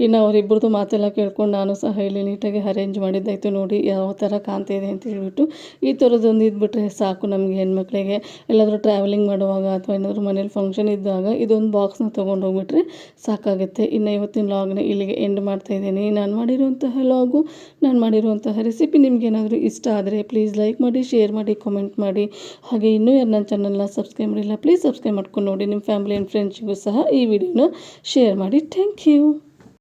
ಇನ್ನು ಅವರಿಬ್ಬರದು ಮಾತೆಲ್ಲ ಕೇಳ್ಕೊಂಡು ನಾನು ಸಹ ಇಲ್ಲಿ ನೀಟಾಗಿ ಅರೇಂಜ್ ಮಾಡಿದ್ದಾಯಿತು ನೋಡಿ, ಯಾವ ಥರ ಕಾಣ್ತಿದೆ ಅಂತ ಹೇಳ್ಬಿಟ್ಟು, ಈ ಥರದ್ದೊಂದು ಇದ್ಬಿಟ್ರೆ ಸಾಕು ನಮಗೆ ಹೆಣ್ಮಕ್ಳಿಗೆ. ಎಲ್ಲಾದರೂ ಟ್ರಾವೆಲಿಂಗ್ ಮಾಡುವಾಗ ಅಥವಾ ಏನಾದರೂ ಮನೇಲಿ ಫಂಕ್ಷನ್ ಇದ್ದಾಗ ಇದೊಂದು ಬಾಕ್ಸ್ನ ತೊಗೊಂಡು ಹೋಗ್ಬಿಟ್ರೆ ಸಾಕಾಗುತ್ತೆ. ಇನ್ನು ಇವತ್ತಿನ ಲಾಗ್ನ ಇಲ್ಲಿಗೆ ಎಂಡ್ ಮಾಡ್ತಾಯಿದ್ದೀನಿ ನಾನು ಮಾಡಿರುವಂತಹ ಲಾಗು ನಾನು ಮಾಡಿರುವಂತಹ ರೆಸಿಪಿ ನಿಮಗೇನಾದರೂ ಇಷ್ಟ ಆದರೆ ಪ್ಲೀಸ್ ಲೈಕ್ ಮಾಡಿ ಶೇರ್ ಮಾಡಿ ಕಮೆಂಟ್ ಮಾಡಿ. ಹಾಗೆ ಇನ್ನೂ ಯಾರು ನನ್ನ ಚಾನಲ್ನ ಸಬ್ಸ್ಕ್ರೈಬ್ ಮಾಡಿಲ್ಲ ಪ್ಲೀಸ್ ಸಬ್ಸ್ಕ್ರೈಬ್ ಮಾಡ್ಕೊಂಡು ನೋಡಿ. ನಿಮ್ಮ ಫ್ಯಾಮಿಲಿ ಆ್ಯಂಡ್ ಫ್ರೆಂಡ್ಸಿಗೂ ಸಹ ಈ ವಿಡಿಯೋನ ಶೇರ್ ಮಾಡಿ. Thank you